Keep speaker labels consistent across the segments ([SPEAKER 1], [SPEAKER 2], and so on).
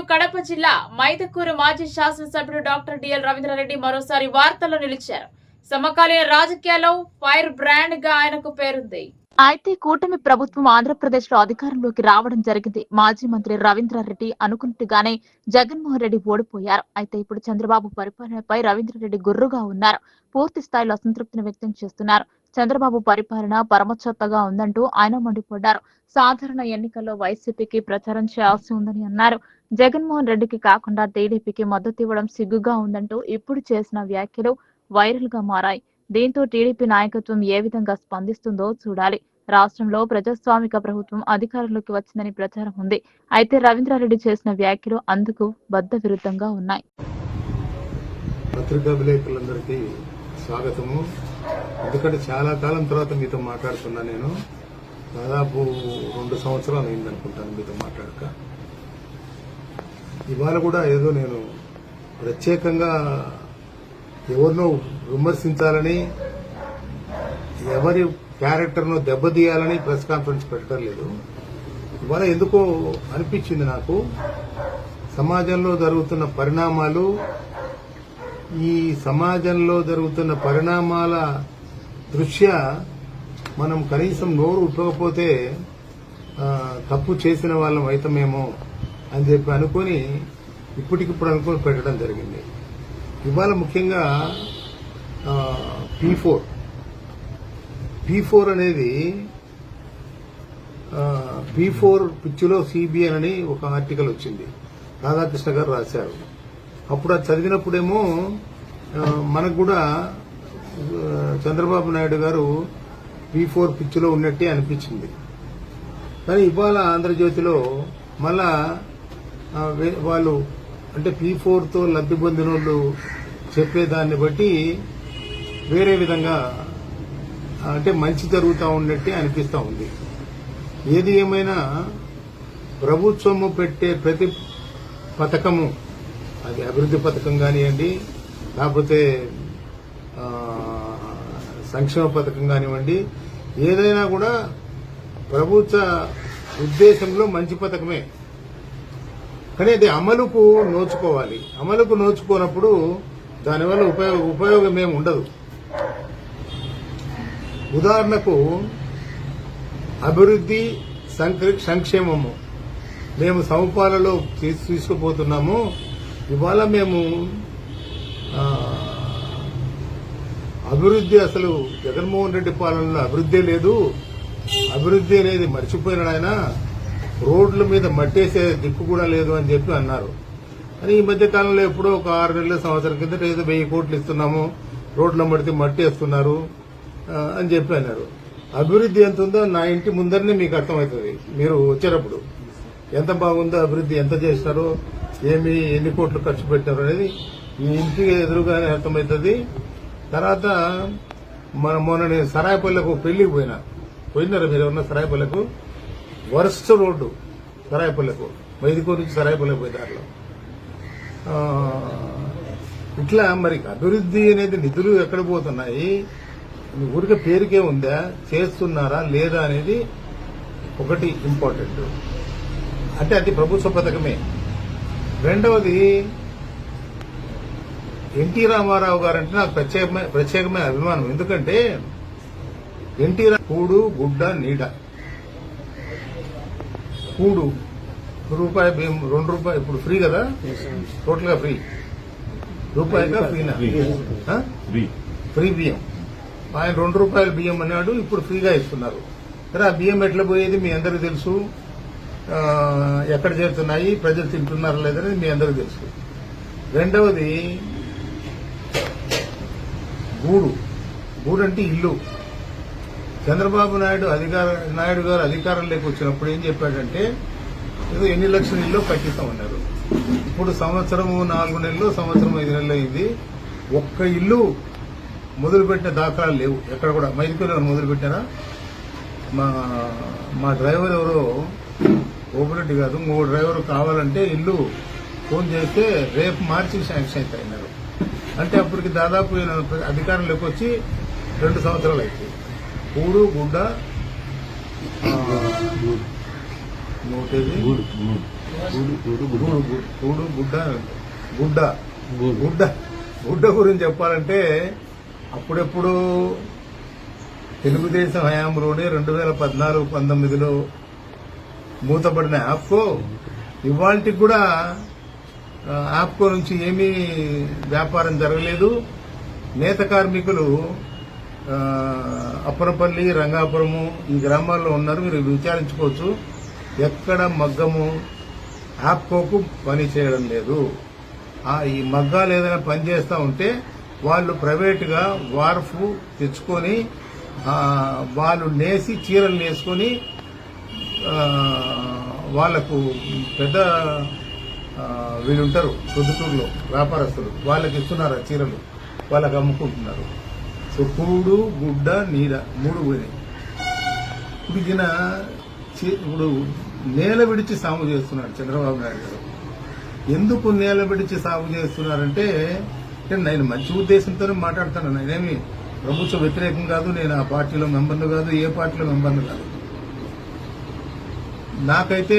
[SPEAKER 1] మరియు కడప జిల్లా మైదకూరు మాజీ శాసనసభ్యుడు డాక్టర్ డిఎల్ రవీంద్రారెడ్డి మరోసారి వార్తల్లో నిలిచారు. సమకాలీన రాజకీయాల్లో ఫైర్ బ్రాండ్గా ఆయనకు పేరుంది. అయితే కూటమి ప్రభుత్వం ఆంధ్రప్రదేశ్లో అధికారంలోకి రావడం జరిగింది. మాజీ మంత్రి రవీంద్రారెడ్డి అనుకున్నట్టుగానే జగన్మోహన్ రెడ్డి ఓడిపోయారు. అయితే ఇప్పుడు చంద్రబాబు పరిపాలనపై రవీంద్రారెడ్డి గుర్రుగా ఉన్నారు. పూర్తి స్థాయిలో అసంతృప్తిని వ్యక్తం చేస్తున్నారు. చంద్రబాబు పరిపాలన పరమచొత్తగా ఉందంటూ ఆయన మండిపడ్డారు. సాధారణ ఎన్నికల్లో వైసీపీకి ప్రచారం చేయాల్సి ఉందని అన్నారు. జగన్మోహన్ రెడ్డికి కాకుండా టీడీపీకి మద్దతు ఇవ్వడం సిగ్గుగా ఉందంటూ ఇప్పుడు చేసిన వ్యాఖ్యలు వైరల్గా మారాయి. దీంతో టీడీపీ నాయకత్వం ఏ విధంగా స్పందిస్తుందో చూడాలి. రాష్ట్రంలో ప్రజాస్వామిక ప్రభుత్వం అధికారంలోకి వచ్చిందని ప్రచారం ఉంది. అయితే రవీంద్రారెడ్డి చేసిన వ్యాఖ్యలు అందుకు బద్ద విరుద్ధంగా ఉన్నాయి.
[SPEAKER 2] పత్రికా విలేకరులందరికీ స్వాగతము. ఎందుకంటే చాలా కాలం తర్వాత మీతో మాట్లాడుతున్నా నేను. దాదాపు రెండు సంవత్సరాలు అయిందనుకుంటాను మీతో మాట్లాడక. ఇవాళ కూడా ఏదో నేను ప్రత్యేకంగా ఎవరినో విమర్శించాలని ఎవరి క్యారెక్టర్ను దెబ్బతీయాలని ప్రెస్ కాన్ఫరెన్స్ పెట్టడం లేదు. ఇవాళ ఎందుకో అనిపించింది నాకు. సమాజంలో జరుగుతున్న పరిణామాలు ఈ సమాజంలో జరుగుతున్న పరిణామాల దృష్ట్యా మనం కనీసం నోరు ఉప్పకపోతే తప్పు చేసిన వాళ్ళం అయితమేమో అని చెప్పి అనుకొని ఇప్పటికిప్పుడు అనుకుని పెట్టడం జరిగింది. ఇవాళ ముఖ్యంగా పీ ఫోర్. పీ ఫోర్ అనేది పీ ఫోర్ పిచ్చిలో సిబిఎన్ అని ఒక ఆర్టికల్ వచ్చింది. రాధాకృష్ణ గారు రాశారు. అప్పుడు అది చదివినప్పుడేమో మనకు కూడా చంద్రబాబు నాయుడు గారు పీ ఫోర్ పిచ్చిలో ఉన్నట్టే అనిపించింది. కానీ ఇవాళ ఆంధ్రజ్యోతిలో మళ్ళా వాళ్ళు అంటే పీ ఫోర్తో లబ్ధి పొందిన వాళ్ళు చెప్పేదాన్ని బట్టి వేరే విధంగా అంటే మంచి జరుగుతూ ఉన్నట్టే అనిపిస్తూ ఉంది. ఏది ఏమైనా ప్రభుత్వము పెట్టే ప్రతి పథకము అది అభివృద్ధి పథకం కానివ్వండి లేకపోతే సంక్షేమ పథకం కానివ్వండి ఏదైనా కూడా ప్రభుత్వ ఉద్దేశంలో మంచి పథకమే. కానీ అది అమలుకు నోచుకోవాలి. అమలుకు నోచుకోనప్పుడు దానివల్ల ఉపయోగ ఉపయోగం ఏమి ఉండదు. ఉదాహరణకు అభివృద్ధి సంక్షేమము. మేము సమపాలలో తీసు- తీసుకుపోతున్నాము ఇవాళ మేము అభివృద్ధి అసలు జగన్మోహన్ రెడ్డి పాలనలో అభివృద్ధి లేదు. అభివృద్ధి అనేది మర్చిపోయినాడు ఆయన. రోడ్ల మీద మట్టేసే దిక్కు కూడా లేదు అని చెప్పి అన్నారు. అని ఈ మధ్య కాలంలో ఎప్పుడో ఒక ఆరు నెలల సంవత్సరం కిందట ఏదో వెయ్యి కోట్లు ఇస్తున్నాము రోడ్ల మడితే మట్టి వేస్తున్నారు అని చెప్పి అన్నారు. అభివృద్ధి ఎంత ఉందో నా ఇంటి ముందరనే మీకు అర్థమవుతుంది. మీరు వచ్చేటప్పుడు ఎంత బాగుందో అభివృద్ధి ఎంత చేస్తారో ఏమి ఎన్ని కోట్లు ఖర్చు పెట్టారు అనేది మీ ఇంటికి ఎదురుగానే అర్థమవుతుంది. తర్వాత మన మొన్న నేను సరాయపల్లెకు పెళ్ళికి పోయినా. పోయినారా మీరు ఉన్న సరాయపల్లెకు? Worst road సరాయపల్లెకు. మైదికో నుంచి సరాయపల్లె పోయే దారిలో. ఇట్లా మరి అభివృద్ధి అనేది నిధులు ఎక్కడ పోతున్నాయి? ఊరికే పేరుకే ఉందా? చేస్తున్నారా లేదా అనేది ఒకటి ఇంపార్టెంట్ అంటే అది ప్రభుత్వ పథకమే. రెండవది ఎన్టీ రామారావు గారు అంటే నాకు ప్రత్యేకమైన ప్రత్యేకమైన అభిమానం. ఎందుకంటే ఎన్టీ కూడు గుడ్డ నీడ. కూడు రూపాయి రెండు రూపాయలు ఇప్పుడు ఫ్రీ కదా? టోటల్గా ఫ్రీ రూపాయిగా ఫ్రీనా? ఫ్రీ బియ్యం. ఆయన రెండు రూపాయల బియ్యం అన్నాడు ఇప్పుడు ఫ్రీగా ఇస్తున్నారు. సరే ఆ బియ్యం ఎట్లా పోయేది? మీ అందరికీ తెలుసు. ఎక్కడ చేరుతున్నాయి ప్రజలు తింటున్నారా లేదనేది మీ అందరికీ తెలుసు. రెండవది గూడు. గూడు అంటే ఇల్లు. చంద్రబాబు నాయుడు అధికార నాయుడు గారు అధికారంలోకి వచ్చినప్పుడు ఏం చెప్పాడంటే ఏదో ఎన్ని లక్షల ఇల్లు కట్టిస్తామన్నారు ఇప్పుడు సంవత్సరం నాలుగు నెలలు సంవత్సరం ఐదు నెలలు అయింది. ఒక్క ఇల్లు మొదలుపెట్టిన దాఖలాలు లేవు. ఎక్కడ కూడా. మైదుకూరు మొదలుపెట్టారా? మా మా డ్రైవర్ ఎవరో ఓపిరెడ్డి కాదు మూడు డ్రైవర్ కావాలంటే ఇల్లు ఫోన్ చేస్తే రేపు మార్చి శాంక్షన్ అయితే అన్నారు అంటే అప్పటికి దాదాపు ఈయన అధికారంలోకి వచ్చి రెండు సంవత్సరాలు అయితే కూడు గుడ్డ ఊడు గూడు గుడ్డ గుడ్డ గుడ్డ గుడ్డ గురించి చెప్పాలంటే అప్పుడెప్పుడు తెలుగుదేశం హయాంలోనే రెండు వేల పద్నాలుగు పంతొమ్మిదిలో మూతపడిన యాప్కో ఇవాళకి కూడా ఆప్కో యాప్కో నుంచి ఏమీ వ్యాపారం జరగలేదు. నేత కార్మికులు అప్పరపల్లి రంగాపురము ఈ గ్రామాల్లో ఉన్నారు. మీరు విచారించుకోవచ్చు. ఎక్కడ మగ్గము యాప్కోకు పని చేయడం లేదు. ఈ మగ్గాలు ఏదైనా పని చేస్తూ ఉంటే వాళ్ళు ప్రైవేటుగా వార్ఫ్ తెచ్చుకొని వాళ్ళు నేసి చీరలు నేసుకొని వాళ్ళకు పెద్ద వీళ్ళు ఉంటారు పొద్దుటూరులో వ్యాపారస్తులు. వాళ్ళకి ఇస్తున్నారు ఆ చీరలు. వాళ్ళకి అమ్ముకుంటున్నారు. సో కూడు గుడ్డ నీడ మూడు పోయినాయి. ఇప్పుడు ఈయన ఇప్పుడు నేల విడిచి సాగు చేస్తున్నాడు చంద్రబాబు నాయుడు గారు. ఎందుకు నేల విడిచి సాగు చేస్తున్నారంటే నేను మంచి ఉద్దేశంతోనే మాట్లాడుతాను నేనేమి ప్రభుత్వ వ్యతిరేకం కాదు నేను ఆ పార్టీలో మెంబర్ను కాదు ఏ పార్టీలో మెంబర్ను కాదు. నాకైతే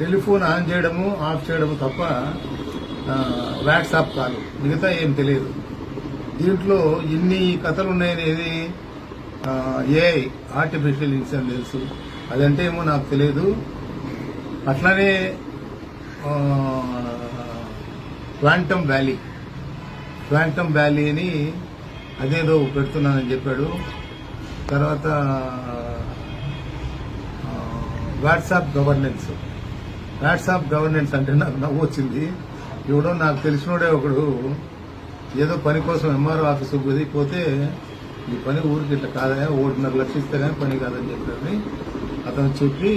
[SPEAKER 2] టెలిఫోన్ ఆన్ చేయడము ఆఫ్ చేయడము తప్ప వాట్సాప్ కాదు. మిగతా ఏం తెలియదు. దీంట్లో ఇన్ని కథలు ఉన్నాయనేది ఏ ఆర్టిఫిషియల్ ఇంటెలిజెన్స్ అదంటే ఏమో నాకు తెలియదు. అట్లానే క్వాంటమ్ వ్యాలీ. క్వాంటమ్ వ్యాలీ అని అదేదో పెడుతున్నానని చెప్పాడు. తర్వాత వాట్సాప్ గవర్నెన్స్ వాట్సాప్ గవర్నెన్స్ అంటే నాకు నవ్వు వచ్చింది. ఎవడో నాకు తెలిసినోడే ఒకడు ఏదో పని కోసం ఎంఆర్ఓ ఆఫీసు పోయి పోతే ఈ పని ఊరికి ఇట్లా కాదా ఒకటిన్నర లక్షలు ఇస్తే కానీ పని కాదని చెప్పారని అతను చెప్పి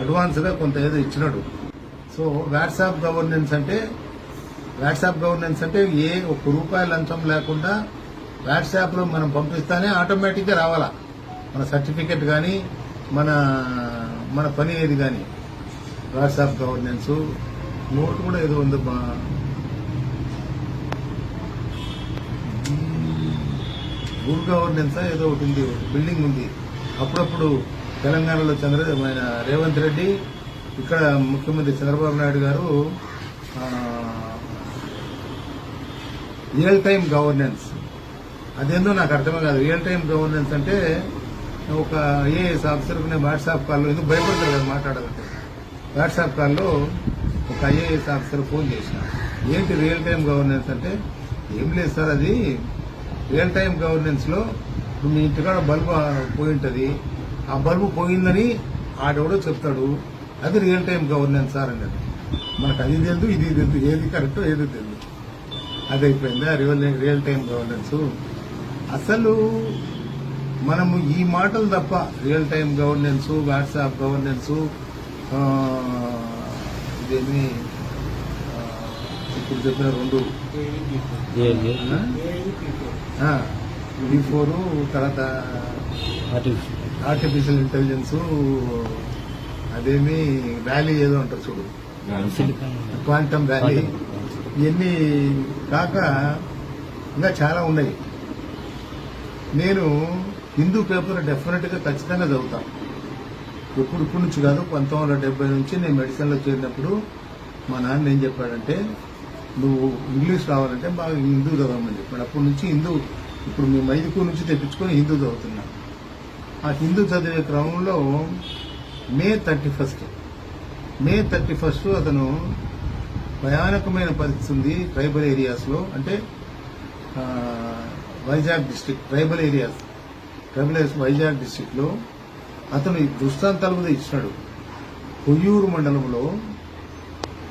[SPEAKER 2] అడ్వాన్స్గా కొంత ఏదో ఇచ్చినాడు. సో వాట్సాప్ గవర్నెన్స్ అంటే వాట్సాప్ గవర్నెన్స్ అంటే ఏ ఒక్క రూపాయి లంచం లేకుండా వాట్సాప్లో మనం పంపిస్తానే ఆటోమేటిక్గా రావాలా. మన సర్టిఫికెట్ కానీ మన మన పని ఏది కానీ వాట్సాప్ గవర్నెన్స్ నోట్ కూడా ఏదో ఉంది మా గుడ్ గవర్నెన్స్ ఏదో ఒకటి ఉంది బిల్డింగ్ ఉంది. అప్పుడప్పుడు తెలంగాణలో చంద్ర ఆయన రేవంత్ రెడ్డి ఇక్కడ ముఖ్యమంత్రి చంద్రబాబు నాయుడు గారు రియల్ టైం గవర్నెన్స్. అదేందో నాకు అర్థమే కాదు. రియల్ టైం గవర్నెన్స్ అంటే ఒక ఐఏఎస్ ఆఫీసర్కి నేను వాట్సాప్ కాల్లో ఎందుకు భయపడతారు కదా మాట్లాడాలంటే? వాట్సాప్ కాల్లో ఒక ఐఏఎస్ ఆఫీసర్ ఫోన్ చేసిన. ఏంటి రియల్ టైం గవర్నెన్స్ అంటే? ఏం లేదు సార్ అది రియల్ టైం గవర్నెన్స్లో ఇప్పుడు మీ ఇంటికాడ బల్బు పోయి ఉంటుంది ఆ బల్బు పోయిందని ఆడెవడో చెప్తాడు. అది రియల్ టైం గవర్నెన్స్ సార్ అన్నది. మనకు అది తెలుసు ఇది తెలుసు ఏది కరెక్టో ఏది తెలుసు అది అయిపోయిందా రియల్ రియల్ టైం గవర్నెన్స్ అసలు మనము ఈ మాటలు తప్ప real time governance WhatsApp governance ఇదేమి ఇప్పుడు చెప్పిన రెండు. ఫోర్ తర్వాత ఆర్టిఫిషియల్ ఇంటెలిజెన్స్ అదేమి వ్యాలీ ఏదో అంటారు చూడు. క్వాంటమ్ వ్యాలీ ఇవన్నీ కాక ఇంకా చాలా ఉన్నాయి. నేను హిందూ పేపర్ డెఫినెట్గా ఖచ్చితంగా చదువుతా. ఇప్పుడు ఇప్పటి నుంచి కాదు పంతొమ్మిది వందల డెబ్బై నుంచి నేను మెడిసిన్లో చేరినప్పుడు మా నాన్న ఏం చెప్పాడంటే నువ్వు ఇంగ్లీష్ రావాలంటే బాగా హిందూ చదవమని చెప్పాడు. అప్పటి నుంచి హిందూ ఇప్పుడు మేము మైదుకూరు నుంచి తెప్పించుకొని హిందూ చదువుతున్నా. ఆ హిందూ చదివే క్రమంలో May thirty first May thirty first అతను భయానకమైన పరిస్థితి ఉంది ట్రైబల్ ఏరియాస్లో. అంటే Vizag district tribal areas. Tribal Vizag డిస్టిక్లో అతను ఈ దృష్టాంతాలు కూడా ఇచ్చినాడు. కొయ్యూరు మండలంలో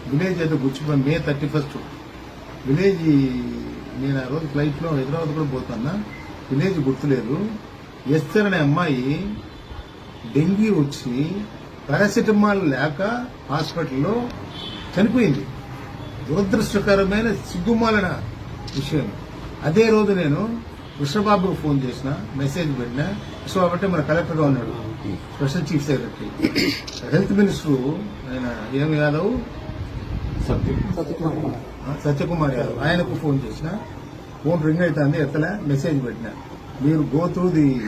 [SPEAKER 2] విలేజ్ అయితే గుచ్చిపోయి మే థర్టీ ఫస్ట్. విలేజ్ నేను ఆ రోజు ఫ్లైట్లో హైదరాబాద్ కూడా పోతున్నా. విలేజ్ గుర్తులేదు. ఎస్తర్ అనే అమ్మాయి డెంగ్యూ వచ్చి పారాసిటమాల్ లేక హాస్పిటల్లో చనిపోయింది. దురదృష్టకరమైన సిగ్గుమాలన విషయం. అదే రోజు నేను కృష్ణబాబుకు ఫోన్ చేసిన మెసేజ్ పెట్టిన కృష్ణబాబు అంటే మన కలెక్టర్గా ఉన్నాడు. Special chief secretary. Health minister ఆయన ఏం యాదవ్. సత్యకుమార్. యాదవ్. ఆయనకు ఫోన్ చేసిన. ఫోన్ రింగ్ అవుతుంది ఎత్తలే మెసేజ్ పెట్టిన. మీరు go through the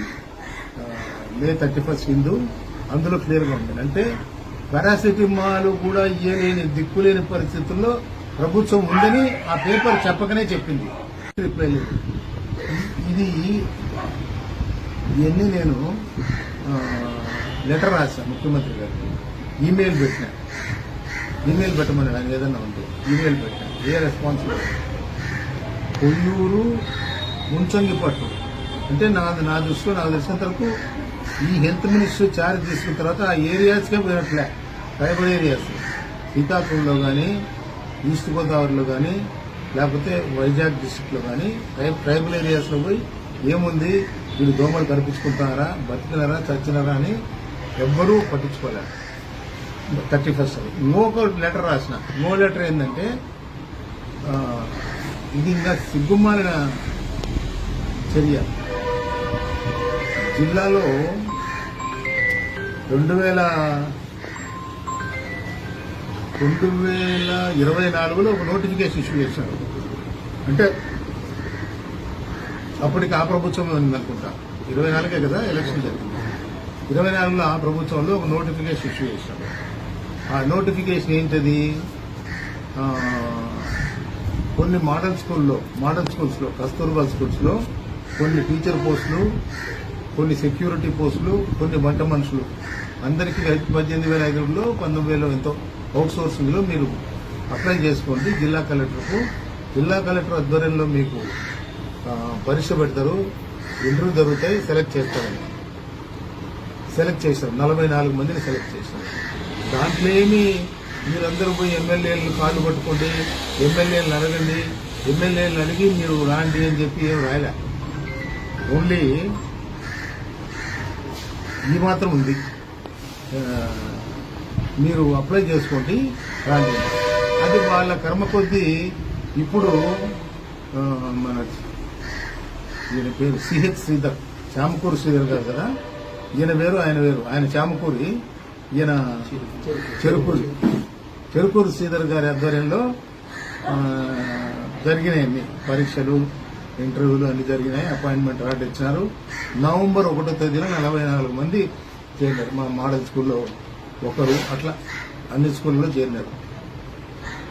[SPEAKER 2] May thirty first Hindu. అందులో క్లియర్గా ఉంది. అంటే పారాసిటమాల్ కూడా ఇయ్యలేని దిక్కులేని పరిస్థితుల్లో ప్రభుత్వం ఉందని ఆ పేపర్ చెప్పకనే చెప్పింది. రిప్లై లేదు. ఇది ఇవన్నీ నేను లెటర్ రాశాను ముఖ్యమంత్రి గారికి. ఈమెయిల్ పెట్టినా. ఈమెయిల్ పెట్టమని నాకు ఏదన్నా ఉంటే ఈమెయిల్ పెట్టినా. ఏ రెస్పాన్స్ లేదు. కొయ్యూరు ముంచంగిపట్టు అంటే నా నా దృష్టిలో నాకు తెలిసినంత వరకు ఈ హెల్త్ మినిస్టర్ చార్జ్ తీసుకున్న తర్వాత ఆ ఏరియాస్కే పోయినట్లే. ట్రైబల్ ఏరియాస్ సీతాపురంలో కానీ ఈస్ట్ గోదావరిలో కానీ లేకపోతే వైజాగ్ డిస్టిక్లో కానీ ట్రైబల్ ఏరియాస్లో పోయి ఏముంది వీళ్ళు దోమలు కనిపించుకుంటున్నారా బతికినారా చచ్చినారా అని ఎవ్వరూ పట్టించుకోలేరు థర్టీ ఫస్ట్ ఇంకొక లెటర్ రాసిన. ఇంకో లెటర్ ఏంటంటే ఇది ఇంకా సిగ్గుమాలిన చర్య. జిల్లాలో రెండు వేల రెండు వేల ఇరవై నాలుగులో ఒక నోటిఫికేషన్ ఇష్యూ చేశారు. అంటే అప్పటికి ఆ ప్రభుత్వం ఉందనుకుంటా ఇరవై నాలుగే కదా ఎలక్షన్ జరిగింది. ఇరవై నాలుగులో ఆ ప్రభుత్వంలో ఒక నోటిఫికేషన్ ఇష్యూ చేశారు. ఆ నోటిఫికేషన్ ఏంటది? కొన్ని మోడల్ స్కూల్లో మోడల్ స్కూల్స్లో కస్తూర్బా స్కూల్స్లో కొన్ని టీచర్ పోస్టులు కొన్ని సెక్యూరిటీ పోస్టులు కొన్ని వంట మనుషులు. అందరికీ కలిపి పద్దెనిమిది వేల ఐదు వందలు పంతొమ్మిది వేలు ఎంతో. అవుట్సోర్సింగ్లో మీరు అప్లై చేసుకోండి. జిల్లా కలెక్టర్కు జిల్లా కలెక్టర్ ఆధ్వర్యంలో మీకు పరీక్ష పెడతారు. ఇంటర్వ్యూ జరుగుతాయి. సెలెక్ట్ చేస్తారని సెలెక్ట్ చేశారు నలభై నాలుగు మందిని సెలెక్ట్ చేశారు దాంట్లో ఏమి మీరందరూ పోయి ఎమ్మెల్యేలను కాళ్ళు పట్టుకోండి ఎమ్మెల్యేలను అడగండి ఎమ్మెల్యేలను అడిగి మీరు రాండి అని చెప్పి ఏం రాయలే. ఓన్లీ ఈ మాత్రం ఉంది. మీరు అప్లై చేసుకోండి రాండి. అది వాళ్ళ కర్మ కొద్దీ ఇప్పుడు మన ఈయన పేరు సిహెచ్ శ్రీధర్ చామకూరు శ్రీధర్ గారు కదా? ఈయన వేరు ఆయన వేరు. ఆయన చామకూరి ఈయన చెరుకూరి. చెరుకూరు శ్రీధర్ గారి ఆధ్వర్యంలో జరిగినాయి అన్ని పరీక్షలు ఇంటర్వ్యూలు అన్ని జరిగినాయి. అపాయింట్మెంట్ ఆర్డర్ ఇచ్చినారు. నవంబర్ ఒకటో తేదీన నలభై నాలుగు మంది చేశారు మా మోడల్ స్కూల్లో. ఒకరు అట్లా అన్ని స్కూల్లో చేరినారు.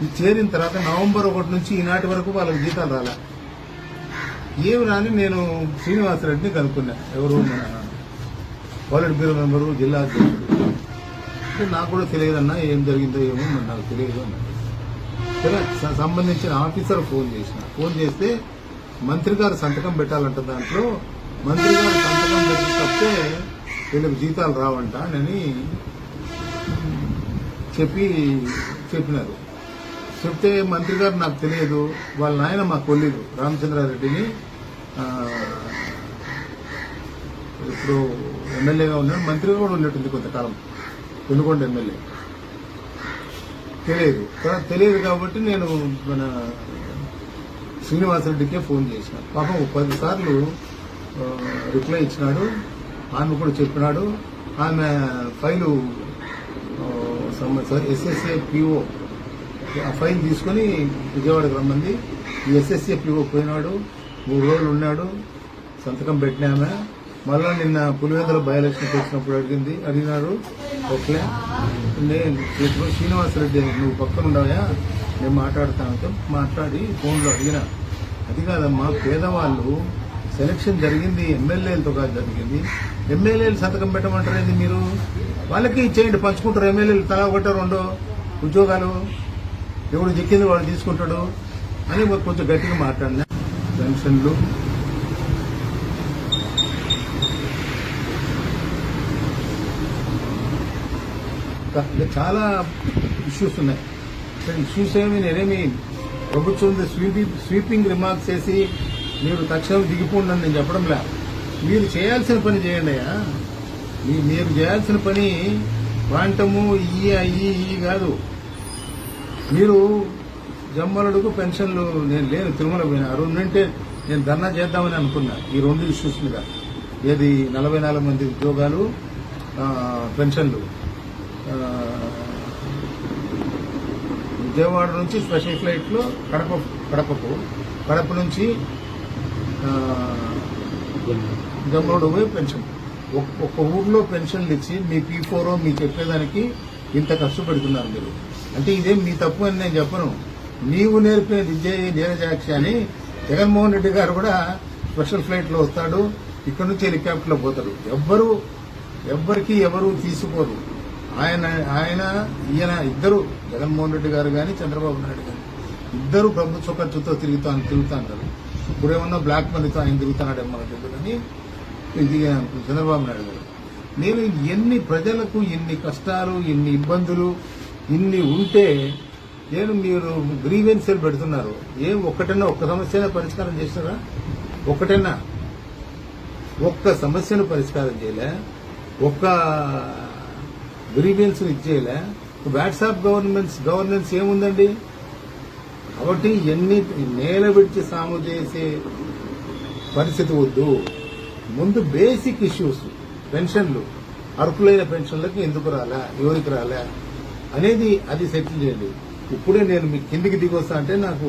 [SPEAKER 2] ఇది చేరిన తర్వాత నవంబర్ ఒకటి నుంచి ఈనాటి వరకు వాళ్ళకి జీతాలు రాలే. ఏమి రాని నేను శ్రీనివాసరెడ్డిని కనుక్కున్నా. ఎవరు మన పాలిట్ బ్యూరో మెంబరు జిల్లా అధ్యక్షుడు. నాకు కూడా తెలియదన్నా ఏం జరిగిందో ఏమో నాకు తెలియదు అన్నా. సరే స- సంబంధించిన ఆఫీసర్ ఫోన్ చేసిన. ఫోన్ చేస్తే మంత్రి గారు సంతకం పెట్టాలంట దాంట్లో. మంత్రి గారు సంతకం పెట్టి తప్పితే వీళ్ళకి జీతాలు రావంట అని చెప్పి చెప్పినారు. చెప్తే మంత్రి గారు నాకు తెలియదు వాళ్ళ నాయన మా కొల్లీలు రామచంద్రారెడ్డిని. ఇప్పుడు ఎమ్మెల్యేగా ఉన్నాడు మంత్రిగా కూడా ఉన్నట్టుంది కొంతకాలం పెనుకొండ ఎమ్మెల్యే. తెలియదు. కానీ తెలియదు కాబట్టి నేను మన శ్రీనివాసరెడ్డికే ఫోన్ చేసిన. పాపం పది సార్లు రిప్లై ఇచ్చినాడు ఆమె కూడా చెప్పినాడు ఆమె ఫైలు ఎస్ఎస్ఏ పిఓ ఆ ఫైల్ తీసుకొని విజయవాడకు రమ్మంది. ఈ ఎస్ఎస్ఏ పిఓ పోయినాడు మూడు రోజులు ఉన్నాడు సంతకం పెట్టినామె. మళ్ళా నిన్న పులివెందుల బై తెచ్చినప్పుడు వచ్చినప్పుడు అడిగింది అడిగినాడు ఓకే. నేను శ్రీనివాసరెడ్డి నువ్వు పక్కన ఉండవా నేను మాట్లాడతానంటే మాట్లాడి ఫోన్లో అడిగినా. అది కాదమ్మా పేదవాళ్ళు సెలక్షన్ జరిగింది ఎమ్మెల్యేలతో కాదు జరిగింది. ఎమ్మెల్యేలు సంతకం పెట్టమంటారేది మీరు? వాళ్ళకి ఇచ్చేయండి పంచుకుంటారు. ఎమ్మెల్యేలు తలా ఒకటో రెండో ఉద్యోగాలు. ఎవడు చిక్కింది వాడు తీసుకుంటాడు అని కొంచెం గట్టిగా మాట్లాడినా. పెన్షన్లు. చాలా ఇష్యూస్ ఉన్నాయి. ఇష్యూస్ ఏమి నేనేమి ప్రభుత్వం స్వీపింగ్ స్వీపింగ్ రిమార్క్స్ చేసి మీరు తక్షణం దిగిపోండి నేను చెప్పడం లే. మీరు చేయాల్సిన పని చేయండి అయ్యా. ఈ మీరు చేయాల్సిన పని క్వాంటము ఈ ఈ ఈ కాదు. మీరు జమ్మలుడుకు పెన్షన్లు నేను లేను తిరుమల పోయినా. ఆ అంటే నేను ధర్నా చేద్దామని అనుకున్నా. ఈ రెండు ఇష్యూస్ మీద. ఏది నలభై నాలుగు మంది ఉద్యోగాలు పెన్షన్లు. విజయవాడ నుంచి స్పెషల్ ఫ్లైట్లో కడప కడపకు. కడప నుంచి ఆ, పోయి పెన్షన్. ఒక్క ఊర్లో పెన్షన్లు ఇచ్చి మీ పీ ఫోర్ మీ చెప్పేదానికి ఇంత కష్టపడుతున్నారు మీరు. అంటే ఇదేం మీ తప్పు అని నేను చెప్పను. నీవు నేర్పిన విద్య నీరజాక్షి అని జగన్మోహన్ రెడ్డి గారు కూడా స్పెషల్ ఫ్లైట్లో వస్తాడు ఇక్కడ నుంచి హెలికాప్టర్లో పోతాడు. ఎవ్వరు ఎవ్వరికి ఎవరు తీసుకోరు. ఆయన ఆయన ఈయన ఇద్దరు జగన్మోహన్ రెడ్డి గారు కానీ చంద్రబాబు నాయుడు గారు. ఇద్దరు ప్రభుత్వ ఖర్చుతో తిరుగుతాను తిరుగుతాను. ఇప్పుడు ఇప్పుడేమన్నా బ్లాక్ మనీతో ఆయన తిరుగుతున్నాడేమో మనకు ఇదిగా చంద్రబాబు నాయుడు గారు. నేను ఎన్ని ప్రజలకు ఎన్ని కష్టాలు ఎన్ని ఇబ్బందులు ఇన్ని ఉంటే నేను మీరు గ్రీవెన్సీలు పెడుతున్నారు. ఏం ఒక్కటైనా ఒక్క సమస్యనే పరిష్కారం చేస్తారా ఒక్కటైనా ఒక్క సమస్యను పరిష్కారం చేయలే. ఒక్క గ్రీవెన్స్ ఇచ్చేయలే. వాట్సాప్ గవర్నమెంట్స్ గవర్నెన్స్ ఏముందండి? కాబట్టి ఎన్ని నేల విడిచి సాము చేసే పరిస్థితి వద్దు. ముందు బేసిక్ ఇష్యూస్ పెన్షన్లు అర్హులైన పెన్షన్లకు ఎందుకు రాలా ఎవరికి రాలా అనేది అది సెటిల్ చేయండి. ఇప్పుడే నేను మీ కిందికి దిగి వస్తా అంటే నాకు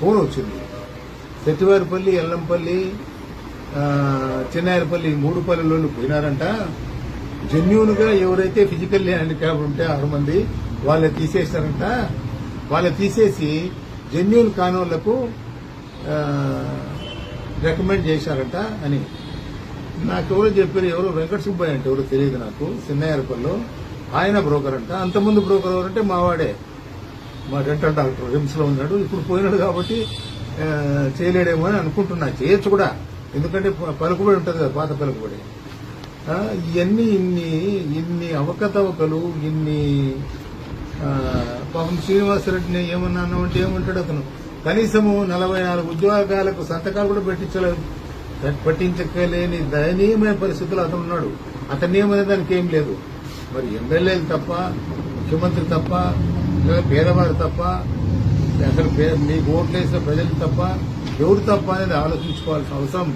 [SPEAKER 2] ఫోన్ వచ్చింది. సెట్టివారిపల్లి ఎల్లంపల్లి ఆ, చిన్నాయరపల్లి మూడు పల్లెలు పోయినారంట. జెన్యున్గా ఎవరైతే ఫిజికల్లీ హ్యాండిక్యాప్ ఉంటే ఆరు మంది వాళ్ళని తీసేశారంట. వాళ్ళని తీసేసి జెన్యున్ కానోళ్ళకు రికమెండ్ చేశారట అని. నాకు ఎవరో చెప్పారు ఎవరో వెంకట సుబ్బయ్య అంటే ఎవరో తెలియదు నాకు చిన్నయ్యరపల్లిలో ఆయన బ్రోకర్ అంట. అంతకుముందు బ్రోకర్ ఎవరంటే మావాడే. మా డెంటల్ డాక్టర్ రిమ్స్లో ఉన్నాడు. ఇప్పుడు పోయినాడు కాబట్టి చేయలేడేమో అని అనుకుంటున్నా. చేయొచ్చు కూడా. ఎందుకంటే పలుకుబడి ఉంటుంది కదా పాత పలుకుబడి. ఇవన్నీ ఇన్ని ఇన్ని అవకతవకలు ఇన్ని పాపం శ్రీనివాసరెడ్డిని ఏమన్నా అన్నామంటే ఏమంటాడు అతను? కనీసము నలభై నాలుగు ఉద్యోగాలకు సంతకాలు కూడా పెట్టించలేదు పట్టించలేని దయనీయమైన పరిస్థితులు అతను ఉన్నాడు. అతని ఏమనే దానికి ఏం లేదు. మరి ఎమ్మెల్యేలు తప్ప ముఖ్యమంత్రి తప్ప లేదా పేదవాడు తప్ప అసలు మీకు ఓట్లేసిన ప్రజలు తప్ప ఎవరు తప్ప అనేది ఆలోచించుకోవాల్సిన అవసరం.